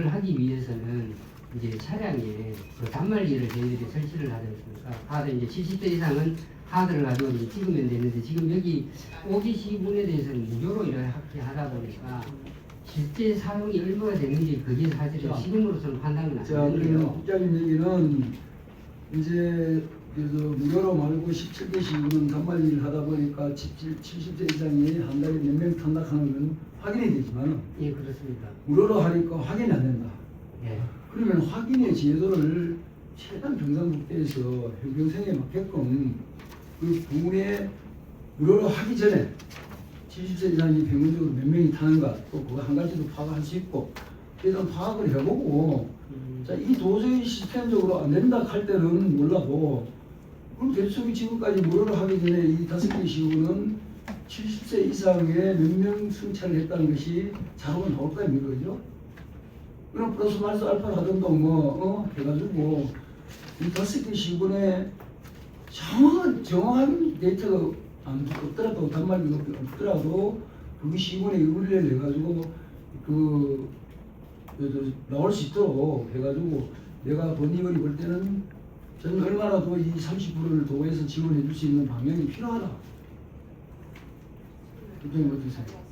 그걸 하기 위해서는 이제 차량에 그 단말기를 저희들이 설치를 하지 않습니까? 카드 이제 70대 이상은 카드를 가지고 이제 찍으면 되는데 지금 여기 오기 시분에 대해서는 무료로 이렇게 하다 보니까 실제 사용이 얼마나 되는지 그게 사실은 자. 지금으로서는 판단은 안 자, 그러면 되는데요. 국장님 얘기는 이제 그래서 무료로 말고 17개 시구는 단말기를 하다 보니까 17, 70세 이상이 한 달에 몇 명 탄다하는 건 확인이 되지만 예, 그렇습니다. 무료로 하니까 확인이 안 된다. 예. 그러면 확인의 제도를 최대한 경상국대에서 형평성에 맞게끔 그 부분에 무료로 하기 전에 70세 이상이 평균적으로 몇 명이 타는가 또 그거 한 가지도 파악할 수 있고 일단 파악을 해보고 음, 자, 이 도저히 시스템적으로 안 된다 할 때는 몰라도 그럼 대수이 지금까지 무료로 하기 전에 이 다섯 개 시구는 70세 이상의 몇명 승차를 했다는 것이 자료가 나올 거 아닙니까? 그죠? 그럼 플러스 마이너스 알파를 하던가 뭐, 어, 해가지고 이 다섯 개 시군에 정확한, 정확한 데이터가 안 없더라도 단말기가 없더라도 그 시군에 의뢰를 해가지고 그, 그, 저, 나올 수 있도록 해가지고 내가 본인이 볼 때는 저는 얼마나 더 이 30%를 도에서 지원해 줄 수 있는 방향이 필요하다. 그쪽에 어떠세요?